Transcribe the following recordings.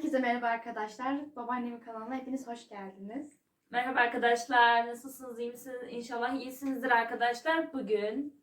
Herkese merhaba arkadaşlar. Babaannemin kanalına hepiniz hoş geldiniz. Merhaba arkadaşlar. Nasılsınız? İyi misiniz? İnşallah iyisinizdir arkadaşlar. Bugün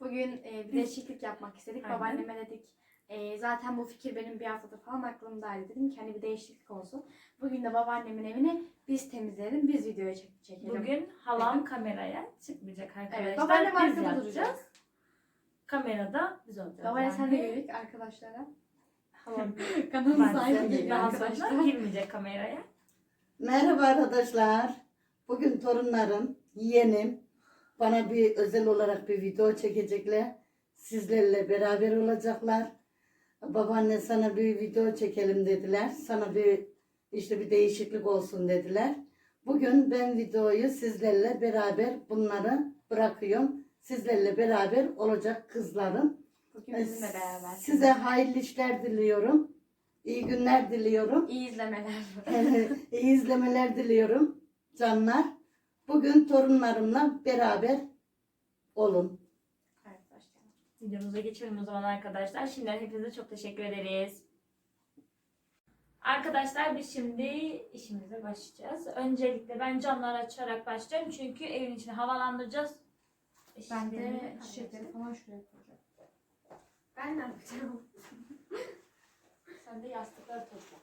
Bugün e, bir değişiklik yapmak istedik. Aynen. Babaanneme dedik. e, zaten bu fikir benim bir haftadır falan aklımdaydı. Dedim ki hani bir değişiklik olsun. Bugün de babaannemin evini biz temizleyelim, biz videoya çek çekelim. bugün halam kameraya çıkmayacak arkadaşlar. Evet, babaannem biz arkada duracak. Kamerada biz olacağız. Babaanne sen de yani. görük arkadaşlara. Halam Kanalın sahibi geliyor arkadaşlar. girmeyecek kameraya. Merhaba arkadaşlar. Bugün torunlarım, yeğenim bana bir özel olarak bir video çekecekler. Sizlerle beraber olacaklar. Babaanne sana bir video çekelim dediler. Sana bir işte bir değişiklik olsun dediler. Bugün ben videoyu sizlerle beraber bunları bırakıyorum. Sizlerle beraber olacak kızlarım. Bugün bizimle beraber. Size hayırlı işler diliyorum. İyi günler diliyorum. iyi izlemeler. İyi izlemeler diliyorum canlar. Bugün torunlarımla beraber olun. evet, başlayalım. Videomuza geçelim o zaman arkadaşlar. Şimdiden hepinize çok teşekkür ederiz. Arkadaşlar biz şimdi işimize başlayacağız. Öncelikle ben camları açarak başlıyorum. Çünkü evin içini havalandıracağız. Ben de çiçekleri falan şuraya koyacağım. Ben ne yapacağım? Sen de yastıkları topla.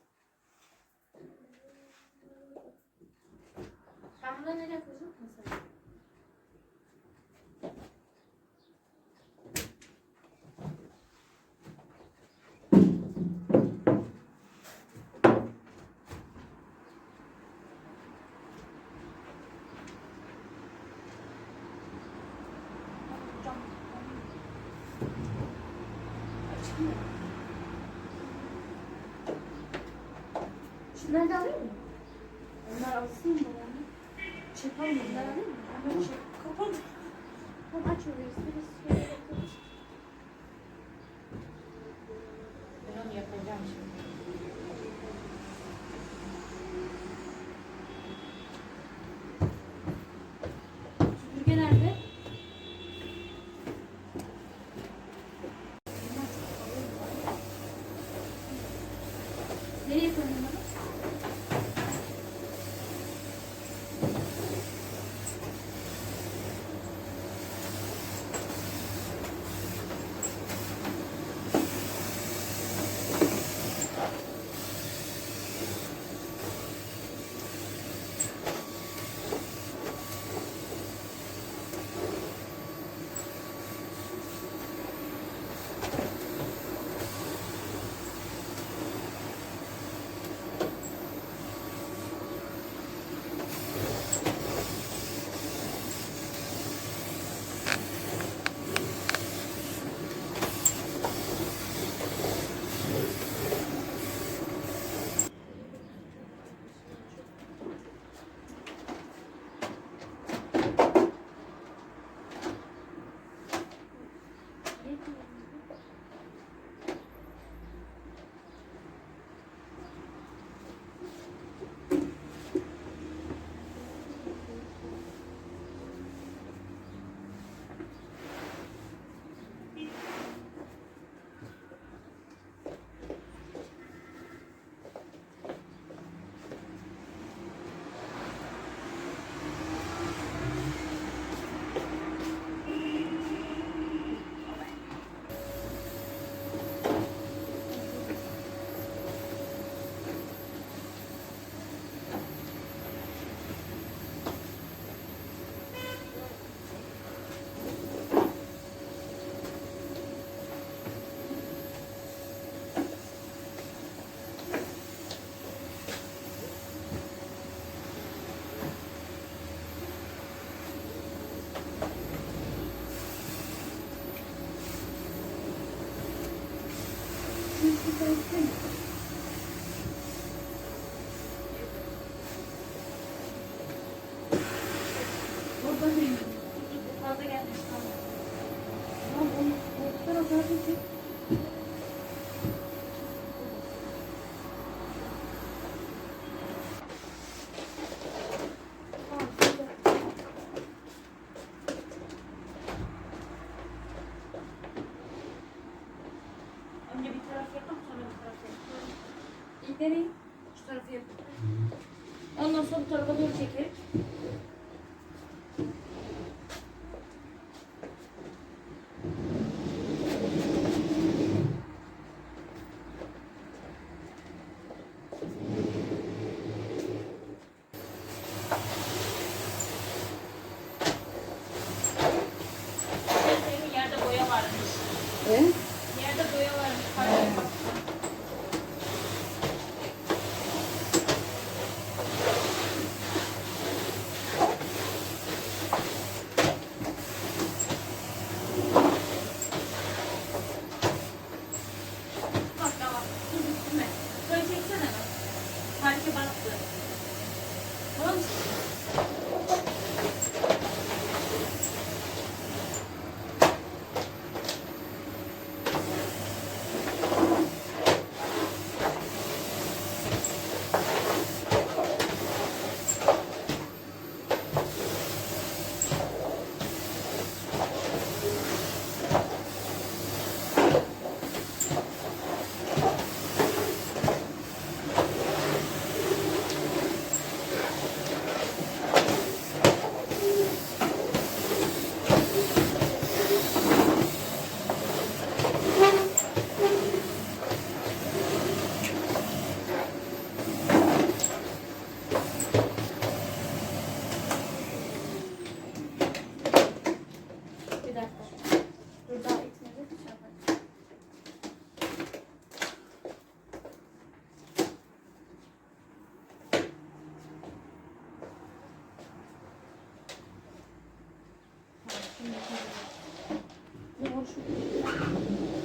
Ben bunları nereye koyacağım? Mesela. Şunları da alayım mı? Onlar alsın mı çek. Kapat. Tamam aç orayı. Biz şöyle yapalım. Ben onu yapacağım şimdi. Süpürge nerede? Nereye koyayım? Thank you. Nereye? Şu tarafı yap. Ondan sonra bu tarafa doğru çekelim. Senin yerde boya varmış. E? Yerde boya varmış. Pardon. Bak tamam. Dur üstüme. Böyle çeksene bak. Parke bastı. Tamam mı? Bir dakika. Dur daha itmedi. Şey yapalım. Tamam, şimdi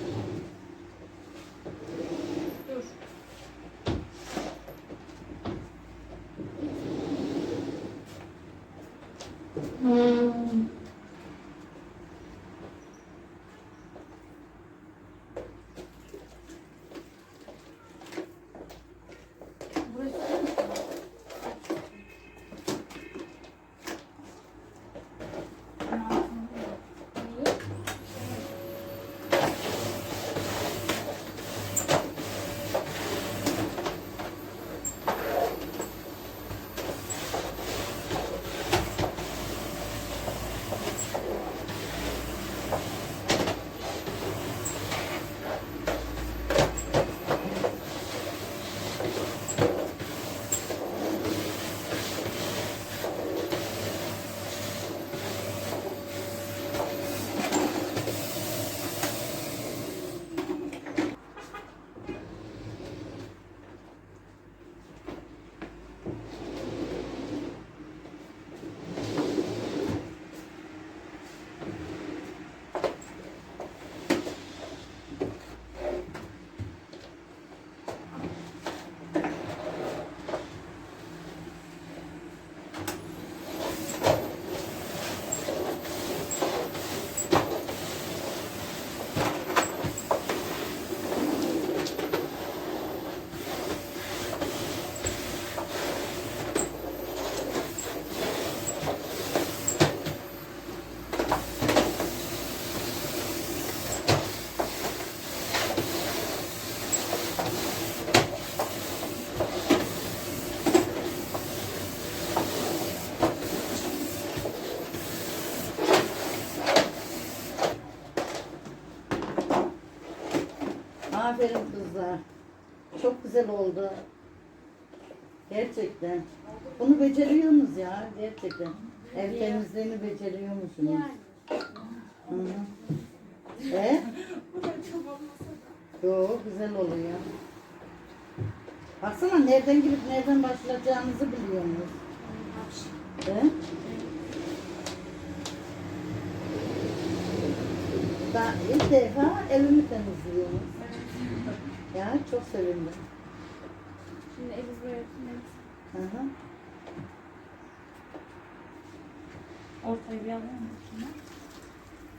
Aferin kızlar. Çok güzel oldu. Gerçekten. Bunu beceriyorsunuz ya. Gerçekten. Ev temizliğini beceriyor musunuz? Hı hı. E? Yok güzel oluyor. Baksana nereden girip nereden başlayacağınızı biliyorsunuz. He? Daha ilk defa evimi temizliyorsunuz. Ya çok sevindim. Şimdi buraya tutmayız. Hı hı. Ortayı bir alalım mı? şimdi?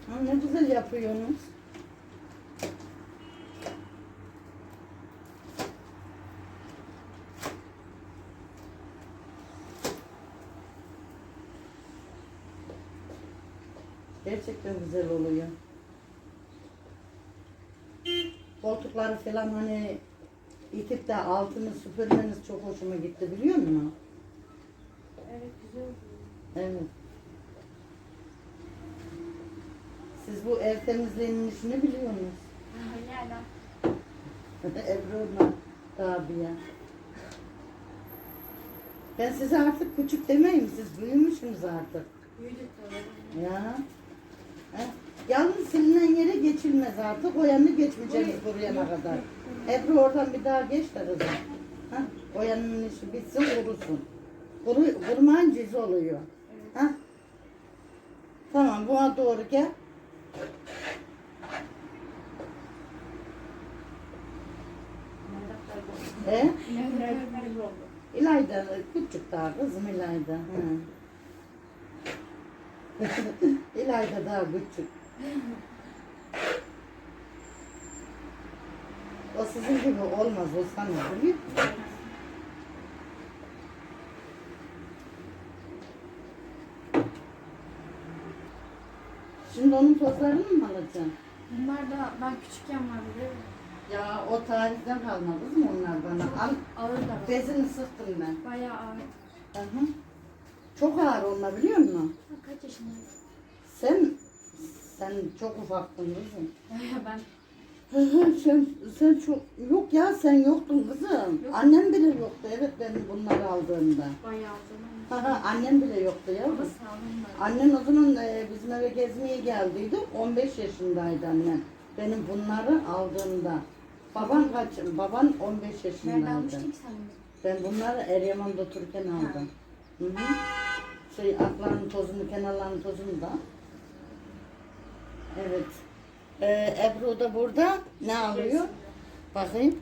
Ha, ne güzel yapıyorsunuz. Gerçekten güzel oluyor. Koltukları falan hani itip de altını süpürmeniz çok hoşuma gitti biliyor musun? Evet güzel oldu. Evet. Siz bu ev temizliğinin işini biliyor musunuz? Öyle adam. Ebru'na Rabia. Ben size artık küçük demeyeyim, siz büyümüşsünüz artık. Büyüdük tabii. Ya. He? Yalnız silinen yere geçilmez artık. O yanını geçmeyeceğiz buraya kadar. Ebru oradan bir daha geç de kızım. Ha? O yanının işi bitsin kurusun. Kuru, kurumayınca iz oluyor. Ha? Tamam buna doğru gel. He? İlayda küçük daha kızım İlayda. İlayda daha küçük. O sizin gibi olmaz o sana biliyor musun? Şimdi onun tozlarını mı alacaksın? Bunlar da ben küçükken vardı değil mi? Ya o tarihten kalmadı mı onlar bana? Al, Ağır da bezini sıktım ben. Bayağı ağır. Hı. Çok ağır onlar biliyor musun? Kaç yaşındaydın? Sen sen çok ufaktın kızım. ben sen sen çok yok ya sen yoktun kızım. Yok. Annem bile yoktu evet benim bunları aldığımda. bayağı zaman. Annem bile yoktu ya. Annen o zaman e, bizim eve gezmeye geldiydi. 15 yaşındaydı annem. Benim bunları aldığımda. Baban kaç? Baban 15 Nerede yaşındaydı. almıştın ki sen? Ben bunları Eryaman'da otururken aldım. Hı hı. Şey aklarının tozunu, kenarlarının tozunu da. Evet. Ee, Ebru da burada ne alıyor? Bakayım.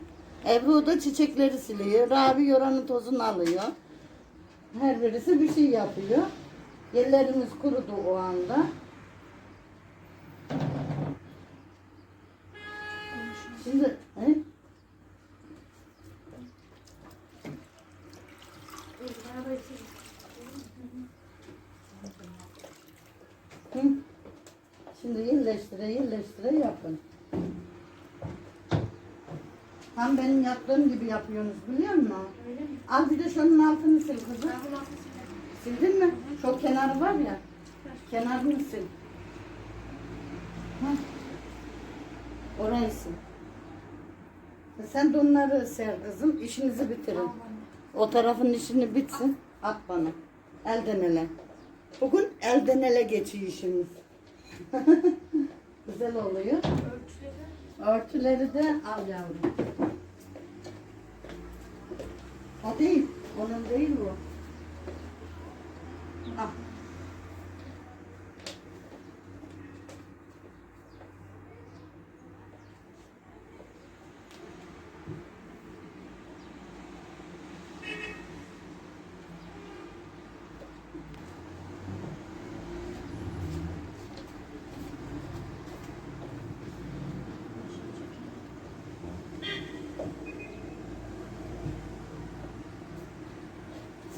Ebru da çiçekleri siliyor. Rabi yoranın tozunu alıyor. Her birisi bir şey yapıyor. Yerlerimiz kurudu o anda. Şimdi he? Beraber içelim. Hı. Şimdi yerleştire yerleştire yapın. Tam benim yaptığım gibi yapıyorsunuz biliyor musun? Öyle mi? Al bir de şunun altını sil kızım. Sildin mi? Şu kenarı var ya. Kenarını sil. Hah. Orayı sil. Sen de onları ser kızım. İşinizi bitirin. O tarafın işini bitsin. At bana. Elden ele. Bugün elden ele geçiyor işimiz. Güzel oluyor. Örtüleri. De al yavrum. O değil. Onun değil bu.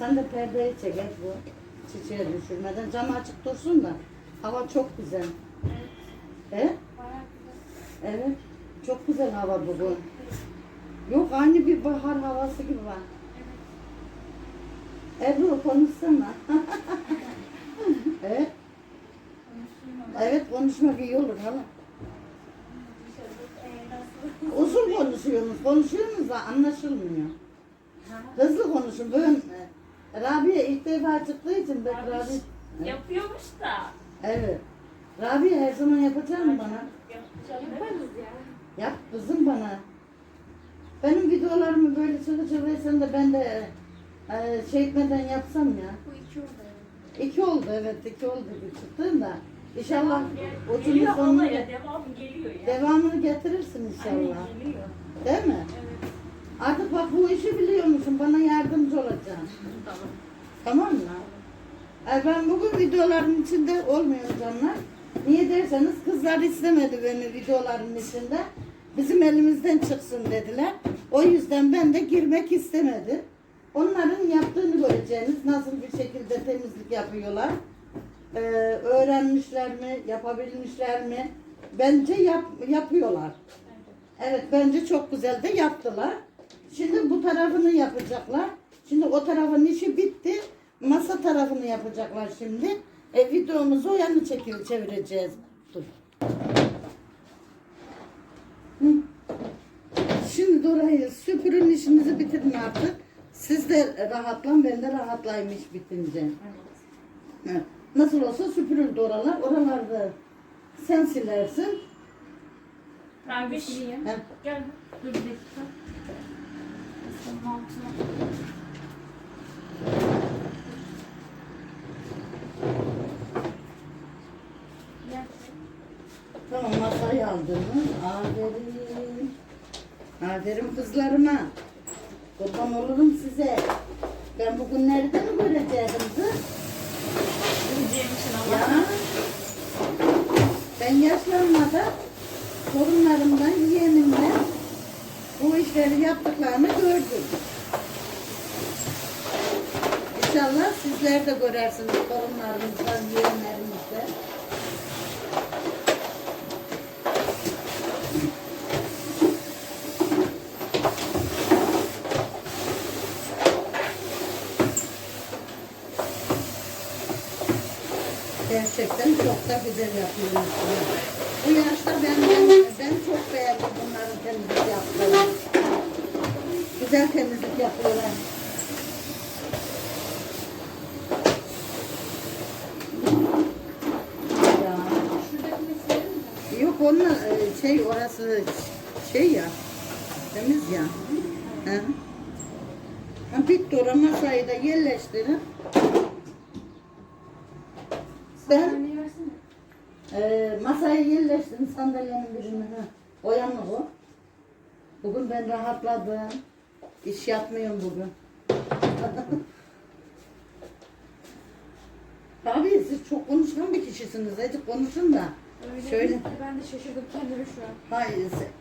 Sen de perdeyi çek et bu çiçeği düşürmeden. Cam açık dursun da. Hava çok güzel. Evet. He? Evet. Çok güzel hava bugün. Yok aynı bir bahar havası gibi var. Ebru konuşsana. evet. Evet konuşmak iyi olur hala. Nasıl? Uzun konuşuyorsunuz. Konuşuyorsunuz da anlaşılmıyor. Hızlı konuşun. Böyle e, Rabia ilk defa çıktığı için ben Abi, Rabia... Yapıyormuş da. Evet. Rabia her zaman yapacak mı bana? Yaparız ya. Yap kızım bana. Benim videolarımı böyle çıkı çıkıysan da ben de e, şey etmeden yapsam ya. Bu iki oldu. İki oldu evet iki oldu bir çıktın da. İnşallah Geliyor sonunu ama ya ge- devam geliyor ya. devamını getirirsin Aynen inşallah. geliyor. Değil mi? Evet. Artık bak bu işi biliyor musun? Bana yardımcı olacaksın. Tamam. Tamam mı? E, ben bugün videoların içinde olmuyorum canlar. Niye derseniz kızlar istemedi beni videoların içinde. Bizim elimizden çıksın dediler. O yüzden ben de girmek istemedim. Onların yaptığını göreceğiniz nasıl bir şekilde temizlik yapıyorlar. Ee, öğrenmişler mi, yapabilmişler mi? Bence yap, yapıyorlar. Evet bence çok güzel de yaptılar. Şimdi bu tarafını yapacaklar. Şimdi o tarafın işi bitti. Masa tarafını yapacaklar şimdi. E, videomuzu o yana çekil çevireceğiz. Dur. Hı. Şimdi orayı süpürün işinizi bitirin artık. Siz de rahatlan ben de rahatlayayım iş bitince. Evet. Nasıl olsa süpürüldü oralar. Oralarda sen silersin. Rabiş. Sileyim. He. Gel. Dur bir dakika. Tamam masayı aldınız. Aferin. Aferin kızlarıma. Kurban olurum size. Ben bugün nerede mi göreceğim kız? Gideceğim için. Ya. Ben yaşlanmadan torunlarımdan, yeğenimden bu işleri yaptıklarını gördüm. İnşallah sizler de görersiniz torunlarınızdan, yeğenlerinizden. Gerçekten çok da güzel yapıyorsunuz. Bu yaşta ben, ben, ben çok beğendim bunların temizlik yaptıklarını. Güzel temizlik yapıyorlar. Yok onun e, şey orası şey ya temiz ya. He. Ha, bitti oraya masayı da yerleştirin. Ben e, masayı yerleştirin sandalyenin birini. Ha. O yanı o. Bugün ben rahatladım. İş yapmıyorum bugün. Abi siz çok konuşkan bir kişisiniz. Azıcık konuşun da. Öyle Şöyle. Ben de şaşırdım kendimi şu an. Hayır, se-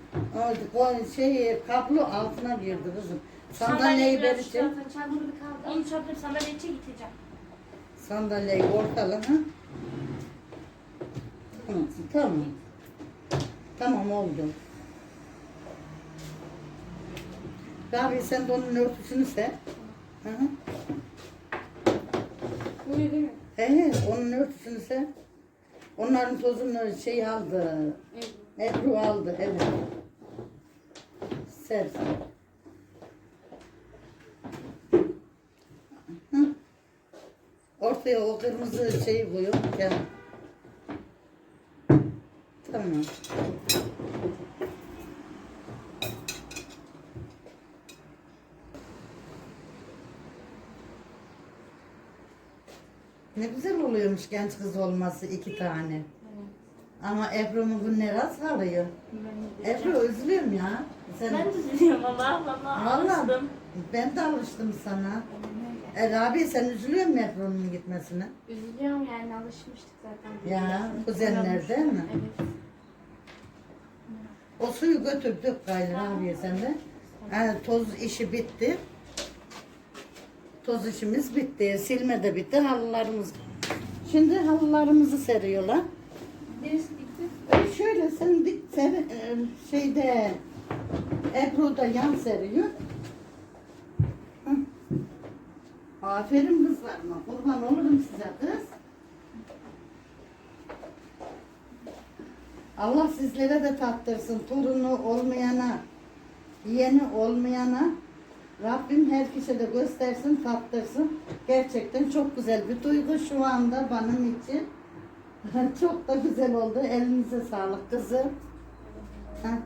o, şey kablo altına girdi kızım. Sandalyeyi biraz ver için. çıkartın. Bir kaldı. Onu çarpıp sandalye içe gideceğim. Sandalyeyi ortala ha. Tamam. Tamam oldu. Abi sen de onun örtüsünü ser. Hı hı. Bu ne değil mi? He onun örtüsünü ser. Onların tozunu şey aldı. Evet. Ebru aldı evet. Ser. Hı. Ortaya o kırmızı şeyi koyun. Gel. Tamam. Ne güzel oluyormuş genç kız olması iki tane. Ama Ebru'nun günleri az kalıyor. Ebru üzülüyorum ya. Sen, Ben de üzülüyorum valla valla. Vallahi. Alıştım. ben de alıştım sana. E, abi sen üzülüyor musun Ebru'nun gitmesine? Üzülüyorum yani alışmıştık zaten. Ya kuzenler değil mi? Evet. O suyu götürdük gayrı abiye sen de. Ha, toz işi bitti. Toz işimiz bitti. Silme de bitti. Halılarımız. Şimdi halılarımızı seriyorlar. Neresi gitti? E, şöyle sen dik ser, e, şeyde Ebru da yan seriyor. Hı. Aferin kızlarıma. Kurban olurum size kız. Allah sizlere de tattırsın. Torunu olmayana, yeğeni olmayana Rabbim her kişiye de göstersin, tattırsın. Gerçekten çok güzel bir duygu şu anda benim için. çok da güzel oldu. Elinize sağlık kızım. Ha,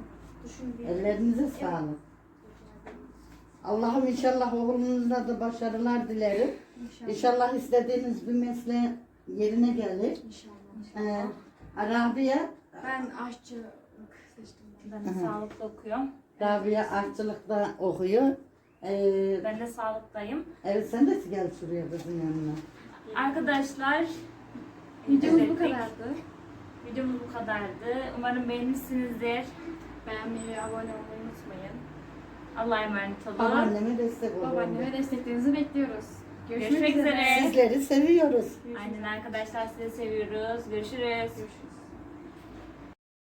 ellerinize sağlık. Allah'ım inşallah oğlunuzda da başarılar dilerim. İnşallah. İnşallah istediğiniz bir mesleğe yerine gelir. İnşallah. Ee, Rabia, Ben aşçılık seçtim. Ben sağlıkta okuyorum. Rabia aşçılıkta okuyor. Ee, Ben de sağlıktayım. evet sen de gel şuraya kızın yanına. Arkadaşlar Videomuz bu kadardı. Videomuz bu kadardı. Umarım beğenmişsinizdir. Beğenmeyi abone olmayı unutmayın. Allah'a emanet olun. Babaanneme destek olun. Babaanneme desteklerinizi bekliyoruz. Görüşmek, Görüşmek üzere. Sizleri seviyoruz. Aynen arkadaşlar sizi seviyoruz. Görüşürüz. Görüşürüz.